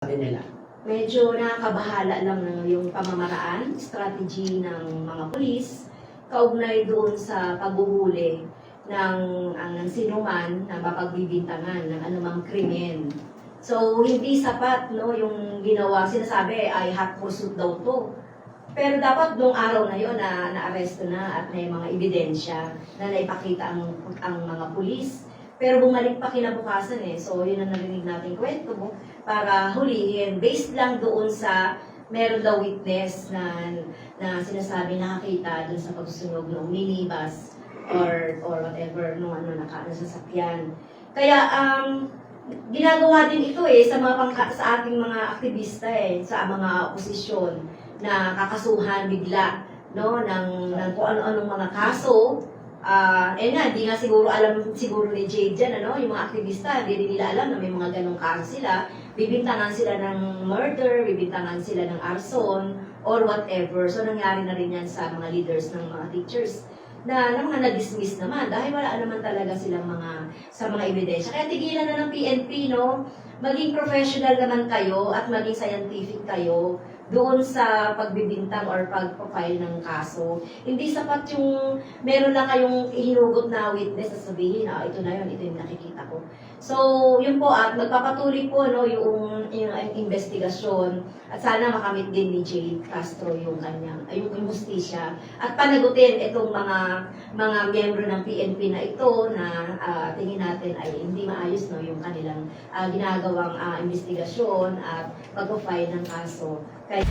sabi nila. medyo nakakabahala lang ng yung pamamaraan, strategy ng mga pulis, kaugnay doon sa paghuhuli ng ang ng sinuman na mapagbibintangan ng anumang krimen. So, hindi sapat no yung ginawa, sinasabi ay hot pursuit daw to. Pero dapat noong araw na yon na naaresto na at may mga ebidensya na naipakita ang, ang mga pulis. Pero bumalik pa kinabukasan eh. So, yun ang narinig natin kwento mo para hulihin. Based lang doon sa meron daw witness na, na sinasabi nakakita doon sa pagsusunog ng minibus or or whatever nung ano naka nasasakyan. Kaya um ginagawa din ito eh sa mga pangka, sa ating mga aktivista eh sa mga oposisyon na kakasuhan bigla no ng, ng kung ano-anong mga kaso Ah, eh nga, di nga siguro alam siguro ni Jade dyan, ano, yung mga aktivista, hindi rin nila alam na may mga ganong kaso sila. Bibintangan sila ng murder, bibintangan sila ng arson, or whatever. So, nangyari na rin yan sa mga leaders ng mga teachers na, na mga na-dismiss naman dahil wala naman talaga silang mga sa mga ebidensya. Kaya tigilan na ng PNP, no? Maging professional naman kayo at maging scientific kayo doon sa pagbibintang or pag-profile ng kaso. Hindi sapat yung meron lang kayong hinugot na witness na sabihin, ah, ito na yun, ito yung nakikita ko. So, yun po at magpapatuloy po no, yung, yung, investigasyon at sana makamit din ni Jade Castro yung kanyang, yung, yung justisya at panagutin itong mga mga miyembro ng PNP na ito na ah, tingin natin ay hindi maayos no yung kanilang ah, ginagawang ah, investigasyon at pag-file ng kaso. Kaya